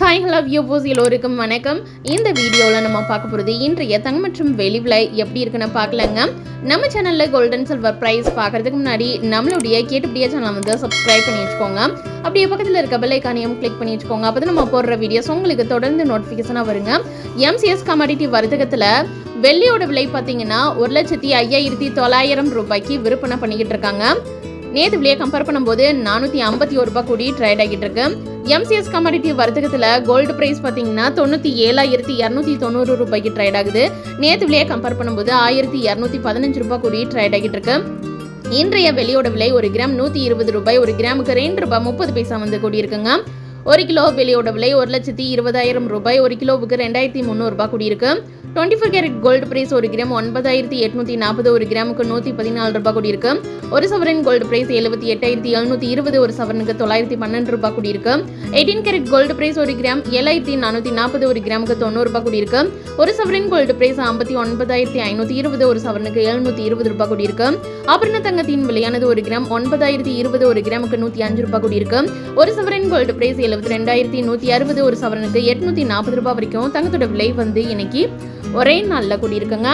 Hi hello வியூபோஸ் எல்லோருக்கும் வணக்கம். இந்த வீடியோவில் நம்ம பார்க்க போகிறது இன்றைய தங்கம் மற்றும் வெளி விலை எப்படி இருக்குன்னு பார்க்கலங்க. நம்ம சேனலில் கோல்டன் சில்வர் ப்ரைஸ் பார்க்கறதுக்கு முன்னாடி நம்மளுடைய கேட்டுப்படியே சேனலை வந்து சப்ஸ்கிரைப் பண்ணி வச்சுக்கோங்க. அப்படியே பக்கத்தில் இருக்க பெல்லைக்கானையும் கிளிக் பண்ணி வச்சுக்கோங்க. அப்போ நம்ம போடுற வீடியோஸ் உங்களுக்கு தொடர்ந்து நோட்டிஃபிகேஷனாக வருங்க. எம்சிஎஸ் கமாடிட்டி வர்த்தகத்தில் வெள்ளியோட விலை பார்த்தீங்கன்னா ஒரு லட்சத்தி ஐயாயிரத்தி தொள்ளாயிரம் ரூபாய்க்கு விற்பனை பண்ணிக்கிட்டு இருக்காங்க. நேற்று விலையை கம்பேர் பண்ணும்போது நானூற்றி ஐம்பத்தி ஒரு ரூபாய் கூடி ட்ரேட் ஆகிட்டு இருக்கு. எம்சிஎஸ் கமாடிட்டி வர்த்தகத்தில் கோல்டு பிரைஸ் பார்த்தீங்கன்னா தொண்ணூற்றி ஏழாயிரத்தி இரநூத்தி தொண்ணூறு ரூபாய்க்கு ட்ரேட் ஆகுது. நேற்று விலையை கம்பேர் பண்ணும்போது ஆயிரத்தி இரநூத்தி பதினஞ்சு ரூபாய் கூடி ட்ரேட் ஆகிட்டு இருக்கு. இன்றைய வெளியோட விலை ஒரு கிராம் நூற்றி இருபது ரூபாய் ஒரு கிராமுக்கு ரெண்டு ரூபாய் முப்பது பைசா வந்து கூடியிருக்குங்க. ஒரு கிலோ வெளியோட விலை ஒரு லட்சத்தி இருபதாயிரம் ரூபாய் ஒரு கிலோவுக்கு ரெண்டாயிரத்தி முந்நூறுபா கூடியிருக்கு. Twenty four carat gold price ஒரு கிராம் ஒன்பதாயிரத்தி எட்நூத்தி நாற்பது ஒரு கிராமுக்கு நூற்றி பதினாலு ரூபாய் கூடியிருக்கு. ஒரு சவரன் கோல்டு பிரைஸ் எழுபத்தி எட்டாயிரத்தி எழுநூத்தி இருபது ஒரு சவரனுக்கு தொள்ளாயிரத்தி பன்னெண்டு ரூபாய் கூடியிருக்கு. எயிட்டீன் கேரட் கோல்டு பிரைஸ் ஒரு கிராம் ஏழாயிரத்தி நானூற்றி நாற்பது ஒரு கிராமுக்கு தொண்ணூறு ரூபாய் கூடியிருக்கு. ஒரு சவரன் கோல்டு பிரைஸ் ஐம்பத்தி ஒன்பதாயிரத்தி ஐநூற்றி இருபது ஒரு சவரனுக்கு எழுநூற்றி இருபது ரூபாய் கூடியிருக்கு. ஆபரண தங்கத்தின் விலையானது ஒரு கிராம் ஒன்பதாயிரத்தி இருபது ஒரு கிராமுக்கு நூற்றி அஞ்சு ரூபாய் கூடியிருக்கு. ஒரு சவரன் கோல்டு பிரைஸ் எழுபத்தி ரெண்டாயிரத்தி நூற்றி அறுபது ஒரு சவரனுக்கு எட்நூற்றி நாற்பது ரூபாய் வரைக்கும் தங்கத்தோட விலை வந்து இன்னைக்கு ஒரே நாளில் கூடியிருக்குங்க.